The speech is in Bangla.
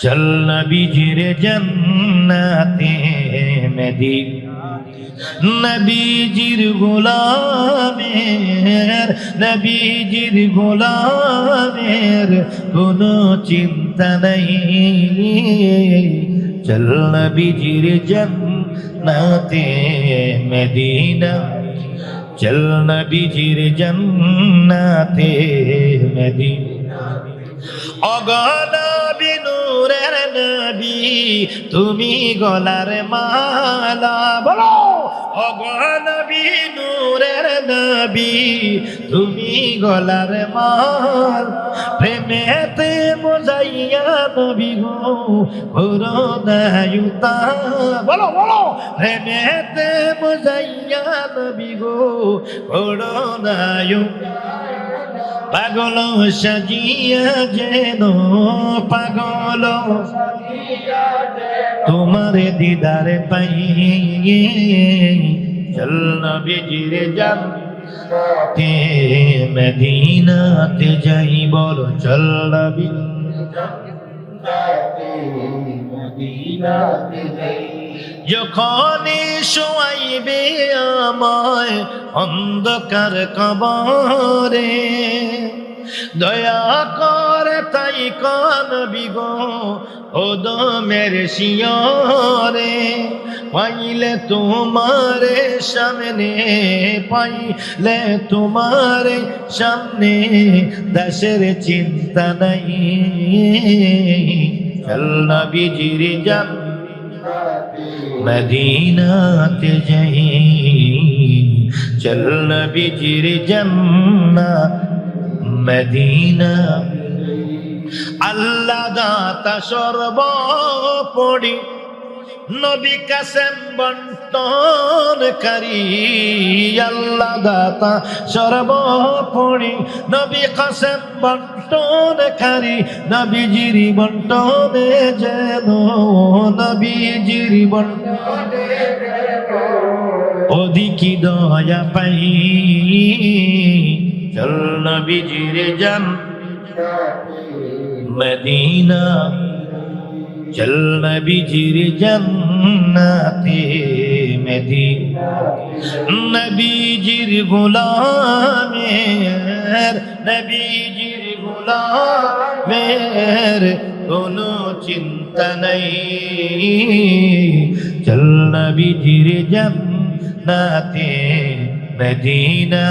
চল নবীজির জন্নাতে মেদি নবীজির গোলামের নবীজির গোলামের কোনো চিন্তা নাই। চল নবীজির জন্নাতে মদিনা। চল নবীজির জন্নাতে মদিনা। নূরের নবী, তুমি গলার মালা বলো। অগনবী নূরের নবী, তুমি গলার মাল। প্রেমেতে মোজাইয়া নবী গো করোনায়ুতা বলো বলো। প্রেমেতে মোজাইয়া নবী গো করোনায়ুতা পাগল সাজিয়া যেন পাগল তোমার দিদারে পাই চল নবীজির জান। তে মদিনাতে যাই বলো, চল নবী। যখন শোয়াইবে আমায় অন্ধকার কবরে। দয়া করে তাই কান বিগো ও দমের শিয়রে। পাইলে তোমারে সামনে, পাইলে তোমারে সামনে দেশের চিন্তা নাই। চল নবীজির জান মদিনাতে যাই চল বিজির জন্না মদিনা আল্লাহ দাতা সর্বপরি নবী কাসেম বন্টনকারী, আল্লাহ দাতা, সর্বপরি। নবী কাসেম বন্টনকারী, নবীজিরি বন্টনে যেন, নবীজিরি বন্টনে অধিকি দয়া পাই, চল নবীজির জান, মদিনা। চল নবীজির জন্নাতে মদিনা নবীজির গোলামের নবীজির গোলামের কোনো চিন্তা নাই চল নবীজির জন্নাতে মদিনা